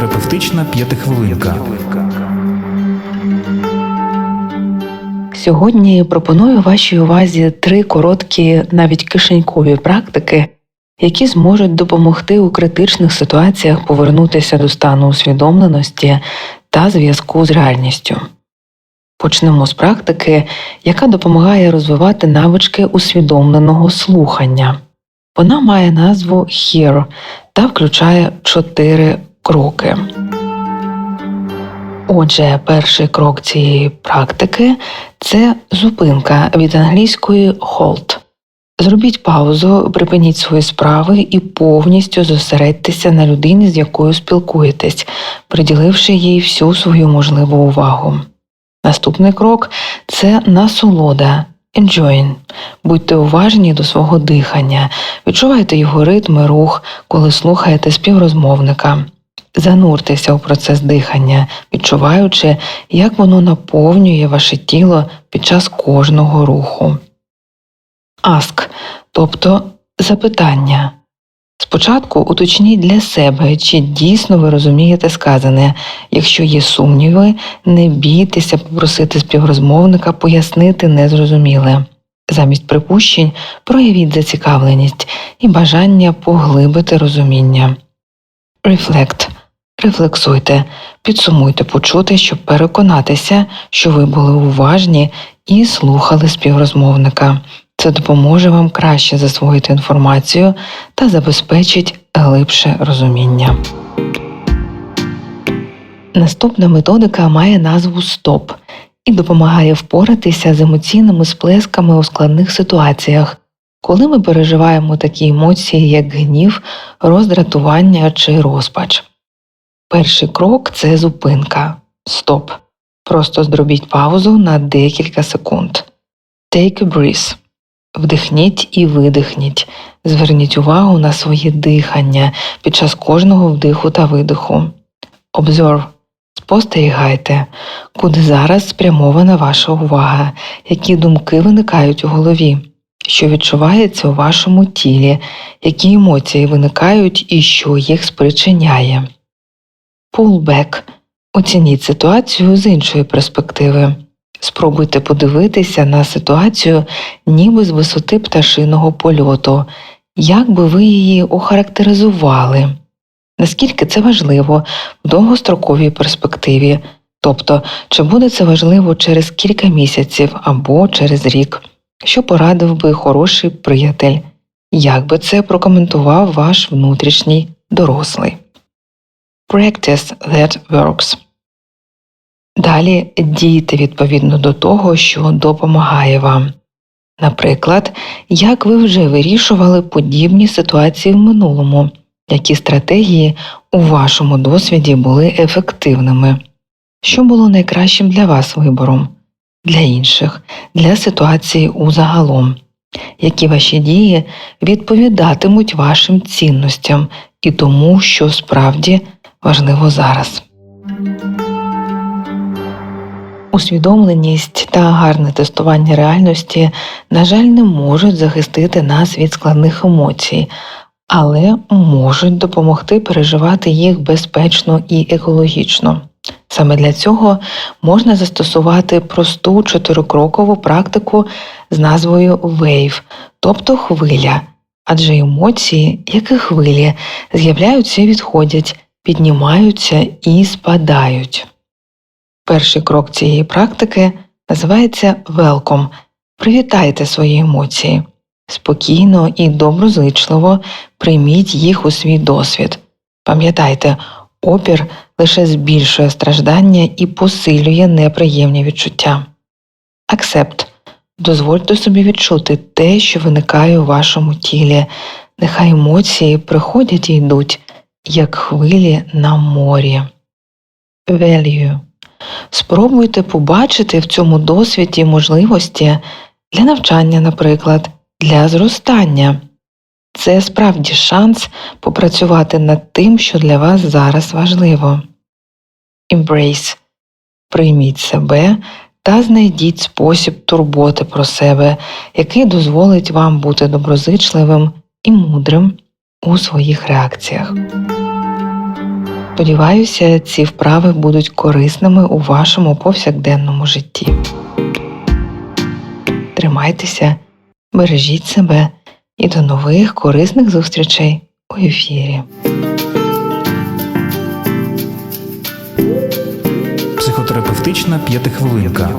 Психотерапевтична п'ятихвилинка. Сьогодні пропоную вашій увазі три короткі, навіть кишенькові практики, які зможуть допомогти у критичних ситуаціях повернутися до стану усвідомленості та зв'язку з реальністю. Почнемо з практики, яка допомагає розвивати навички усвідомленого слухання. Вона має назву HEAR та включає чотири кроки. Отже, перший крок цієї практики це зупинка від англійської hold. Зробіть паузу, припиніть свої справи і повністю зосередьтеся на людині, з якою спілкуєтесь, приділивши їй всю свою можливу увагу. Наступний крок це насолода. Enjoying. Будьте уважні до свого дихання, відчувайте його ритм і рух, коли слухаєте співрозмовника. Зануртеся у процес дихання, відчуваючи, як воно наповнює ваше тіло під час кожного руху. Ask, тобто запитання. Спочатку уточніть для себе, чи дійсно ви розумієте сказане. Якщо є сумніви, не бійтеся попросити співрозмовника пояснити незрозуміле. Замість припущень проявіть зацікавленість і бажання поглибити розуміння. Reflect. Рефлексуйте, підсумуйте почути, щоб переконатися, що ви були уважні і слухали співрозмовника. Це допоможе вам краще засвоїти інформацію та забезпечить глибше розуміння. Наступна методика має назву СТОП і допомагає впоратися з емоційними сплесками у складних ситуаціях, коли ми переживаємо такі емоції, як гнів, роздратування чи розпач. Перший крок це зупинка. Стоп. Просто зробіть паузу на декілька секунд. Take a breath. Вдихніть і видихніть. Зверніть увагу на своє дихання під час кожного вдиху та видиху. Observe. Спостерігайте, куди зараз спрямована ваша увага, які думки виникають у голові, що відчувається у вашому тілі, які емоції виникають і що їх спричиняє. Back. Оцініть ситуацію з іншої перспективи. Спробуйте подивитися на ситуацію ніби з висоти пташиного польоту, як би ви її охарактеризували, наскільки це важливо в довгостроковій перспективі, тобто чи буде це важливо через кілька місяців або через рік, що порадив би хороший приятель, як би це прокоментував ваш внутрішній дорослий. Practice that works. Далі дійте відповідно до того, що допомагає вам. Наприклад, як ви вже вирішували подібні ситуації в минулому, які стратегії у вашому досвіді були ефективними, що було найкращим для вас вибором, для інших, для ситуації узагалом, які ваші дії відповідатимуть вашим цінностям і тому, що справді важливо зараз. Усвідомленість та гарне тестування реальності, на жаль, не можуть захистити нас від складних емоцій, але можуть допомогти переживати їх безпечно і екологічно. Саме для цього можна застосувати просту чотирикрокову практику з назвою WAVE, тобто хвиля, адже емоції, як і хвилі, з'являються і відходять, піднімаються і спадають. Перший крок цієї практики називається Welcome. Привітайте свої емоції. Спокійно і доброзичливо прийміть їх у свій досвід. Пам'ятайте, опір лише збільшує страждання і посилює неприємні відчуття. Accept. Дозвольте собі відчути те, що виникає у вашому тілі. Нехай емоції приходять і йдуть, як хвилі на морі. Value. Спробуйте побачити в цьому досвіді можливості для навчання, наприклад, для зростання. Це справді шанс попрацювати над тим, що для вас зараз важливо. Embrace. Прийміть себе та знайдіть спосіб турботи про себе, який дозволить вам бути доброзичливим і мудрим у своїх реакціях. Сподіваюся, ці вправи будуть корисними у вашому повсякденному житті. Тримайтеся, бережіть себе і до нових корисних зустрічей у ефірі. Психотерапевтична п'ятихвилинка.